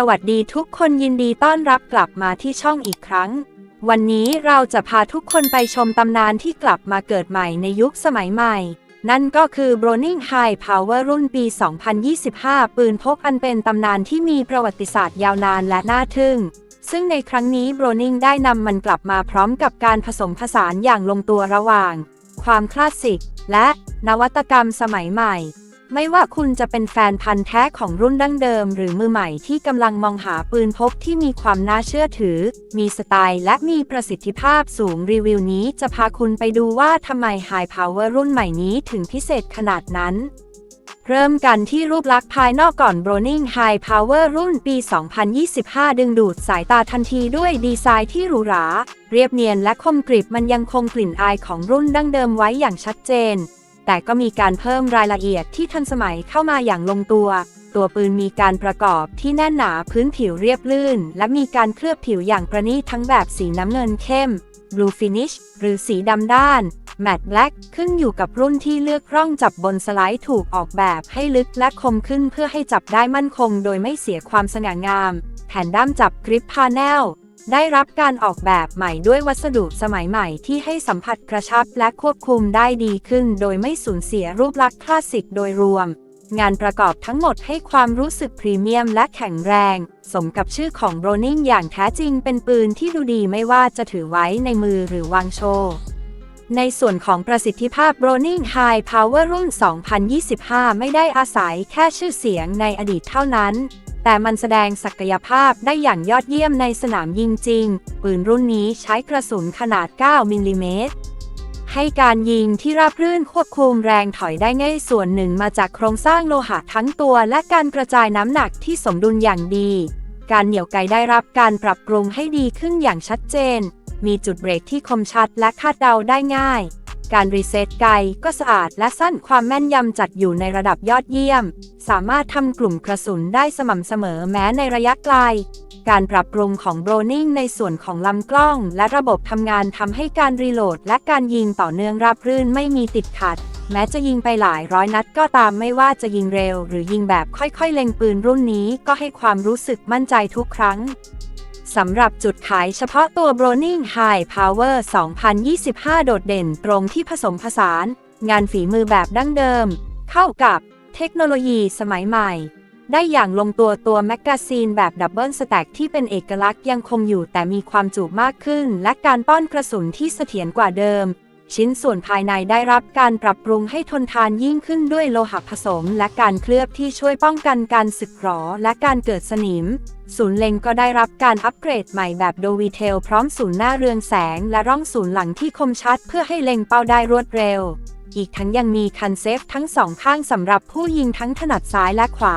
สวัสดีทุกคนยินดีต้อนรับกลับมาที่ช่องอีกครั้ง วันนี้เราจะพาทุกคนไปชมตำนานที่กลับมาเกิดใหม่ในยุคสมัยใหม่ นั่นก็คือ Browning High Power รุ่นปี 2025 ปืนพกอันเป็นตำนานที่มีประวัติศาสตร์ยาวนานและน่าทึ่ง ซึ่งในครั้งนี้ Browning ได้นำมันกลับมาพร้อมกับการผสมผสานอย่างลงตัวระหว่าง ความคลาสสิก และนวัตกรรมสมัยใหม่ ไม่ว่าคุณจะเป็นแฟนพันธ์แท้ของรุ่นดั้งเดิม หรือมือใหม่ที่กำลังมองหาปืนพกที่มีความน่าเชื่อถือ มีสไตล์และมีประสิทธิภาพสูงรีวิวนี้จะพาคุณไปดูว่าทำไม High Power รุ่นใหม่นี้ถึงพิเศษขนาดนั้น เริ่มกันที่รูปลักษณ์ภายนอกก่อน Browning High Power รุ่นปี 2025 ดึงดูดสายตาทันทีด้วยดีไซน์ที่หรูหรา เรียบเนียนและคมกริบมันยังคงกลิ่นอายของรุ่นดั้งเดิมไว้อย่างชัดเจน แต่ก็มีการเพิ่มรายละเอียดที่ทันสมัยเข้ามาอย่างลงตัว ตัวปืนมีการประกอบที่แน่นหนาพื้นผิวเรียบลื่น และมีการเคลือบผิวอย่างประณีตทั้งแบบสีน้ำเงินเข้ม Blue Finish หรือสีดำด้าน Matte Black ขึ้นอยู่กับรุ่นที่เลือกร่องจับบนสไลด์ถูกออกแบบให้ลึกและคมขึ้นเพื่อให้จับได้มั่นคงโดยไม่เสียความสง่างาม แผ่นด้ามจับกริปพาแนล ได้รับการออกแบบใหม่ด้วยวัสดุสมัยใหม่ที่ให้สัมผัสกระชับและควบคุมได้ดีขึ้น โดยไม่สูญเสียรูปลักษณ์คลาสสิกโดยรวม งานประกอบทั้งหมดให้ความรู้สึกพรีเมียมและแข็งแรง สมกับชื่อของโบรนิงอย่างแท้จริงเป็นปืนที่ดูดีไม่ว่าจะถือไว้ในมือหรือวางโชว์ในส่วนของประสิทธิภาพ Browning High Power รุ่น 2025 ไม่ได้อาศัยแค่ชื่อเสียงในอดีตเท่านั้น แต่มันแสดงศักยภาพได้อย่างยอดเยี่ยมในสนามยิงจริง ปืนรุ่นนี้ใช้กระสุนขนาด 9 มิลลิเมตร ให้การยิงที่ราบรื่นควบคุมแรงถอยได้ง่ายส่วนหนึ่งมาจากโครงสร้างโลหะทั้งตัว และการกระจายน้ำหนักที่สมดุลอย่างดี การเหนี่ยวไกได้รับการปรับปรุงให้ดีขึ้นอย่างชัดเจน มีจุดเบรกที่คมชัดและคาดเดาได้ง่าย การรีเซ็ตไกก็สะอาดและสั้นความแม่นยำจัดอยู่ในระดับยอดเยี่ยม สามารถทำกลุ่มกระสุนได้สม่ำเสมอแม้ในระยะไกล การปรับปรุงของโบรนิงในส่วนของลำกล้อง และระบบทำงานทำให้การรีโหลด และการยิงต่อเนื่องราบรื่นไม่มีติดขัด แม้จะยิงไปหลายร้อยนัดก็ตามไม่ว่าจะยิงเร็ว หรือยิงแบบค่อยๆ เล็งปืนรุ่นนี้ก็ให้ความรู้สึกมั่นใจทุกครั้ง สำหรับจุดขายเฉพาะตัว Browning High Power 2025 โดดเด่นตรงที่ผสมผสาน งานฝีมือแบบดั้งเดิม เข้ากับเทคโนโลยีสมัยใหม่ ได้อย่างลงตัวตัวแมกกาซีนแบบดับเบิลสแต็กที่เป็นเอกลักษณ์ยังคงอยู่แต่มีความจุมากขึ้น และการป้อนกระสุนที่เสถียรกว่าเดิม ชิ้นส่วนภายในได้รับการปรับปรุงให้ทนทานยิ่งขึ้นด้วยโลหะผสม และการเคลือบที่ช่วยป้องกันการสึกหรอและการเกิดสนิม ศูนย์เล็งก็ได้รับการอัปเกรดใหม่แบบโดวีเทลพร้อมศูนย์หน้าเรืองแสง และร่องศูนย์หลังที่คมชัด เพื่อให้เล็งเป้าได้รวดเร็ว อีกทั้งยังมีคันเซฟทั้งสองข้างสำหรับผู้ยิงทั้งถนัดซ้ายและขวา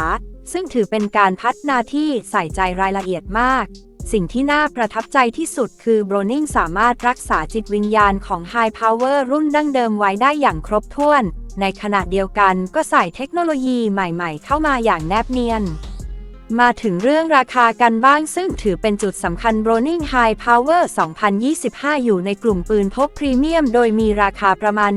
ซึ่งถือเป็นการพัฒนาที่ใส่ใจรายละเอียดมาก สิ่งที่น่าประทับใจที่สุดคือ Browning สามารถรักษาจิตวิญญาณของ High Power รุ่นดั้งเดิมไว้ได้อย่างครบถ้วน ในขณะเดียวกันก็ใส่เทคโนโลยีใหม่ๆ เข้ามาอย่างแนบเนียน มาถึงเรื่องราคากันบ้างซึ่งถือเป็นจุดสำคัญ Browning High Power 2025 อยู่ในกลุ่มปืนพกพรีเมียม โดยมีราคาประมาณ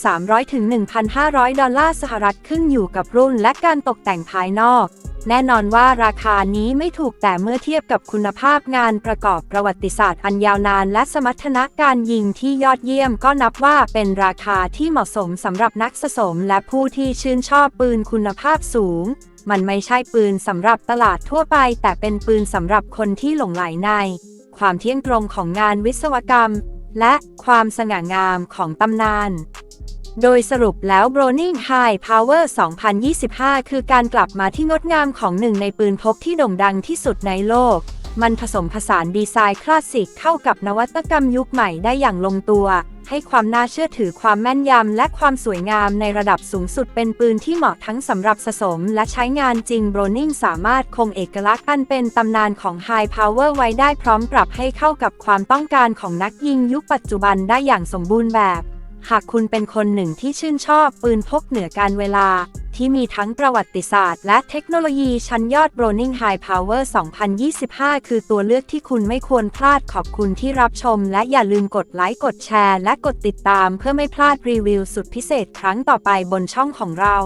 1,300 ถึง 1,500 ดอลลาร์สหรัฐขึ้นอยู่กับรุ่นและการตกแต่งภายนอก แน่นอนว่าราคานี้ไม่ถูกแต่เมื่อเทียบกับคุณภาพงานประกอบประวัติศาสตร์อันยาวนาน และสมรรถนะการยิงที่ยอดเยี่ยมก็นับว่าเป็นราคาที่เหมาะสมสำหรับนักสะสม และผู้ที่ชื่นชอบปืนคุณภาพสูง มันไม่ใช่ปืนสำหรับตลาดทั่วไป แต่เป็นปืนสำหรับคนที่หลงไหลใน ความเที่ยงตรงของงานวิศวกรรม และความสง่างามของตำนาน โดยสรุปแล้ว Browning High Power 2025 คือการกลับมาที่งดงามของหนึ่งในปืนพกที่โด่งดังที่สุดในโลก มันผสมผสานดีไซน์คลาสสิกเข้ากับนวัตกรรมยุคใหม่ได้อย่างลงตัว ให้ความน่าเชื่อถือความแม่นยำและความสวยงามในระดับสูงสุดเป็นปืนที่เหมาะทั้งสำหรับสะสมและใช้งานจริง Browning สามารถคงเอกลักษณ์อันเป็นตำนานของ High Power ไว้ได้พร้อมปรับให้เข้ากับความต้องการของนักยิงยุคปัจจุบันได้อย่างสมบูรณ์แบบ หากคุณเป็นคนหนึ่งที่ชื่นชอบปืนพกเหนือการเวลา ที่มีทั้งประวัติศาสตร์ และเทคโนโลยีชั้นยอด Browning High Power 2025 คือตัวเลือกที่คุณไม่ควรพลาดขอบคุณที่รับชม และอย่าลืมกดไลค์ กดแชร์ และกดติดตามเพื่อไม่พลาดรีวิวสุดพิเศษครั้งต่อไปบนช่องของเรา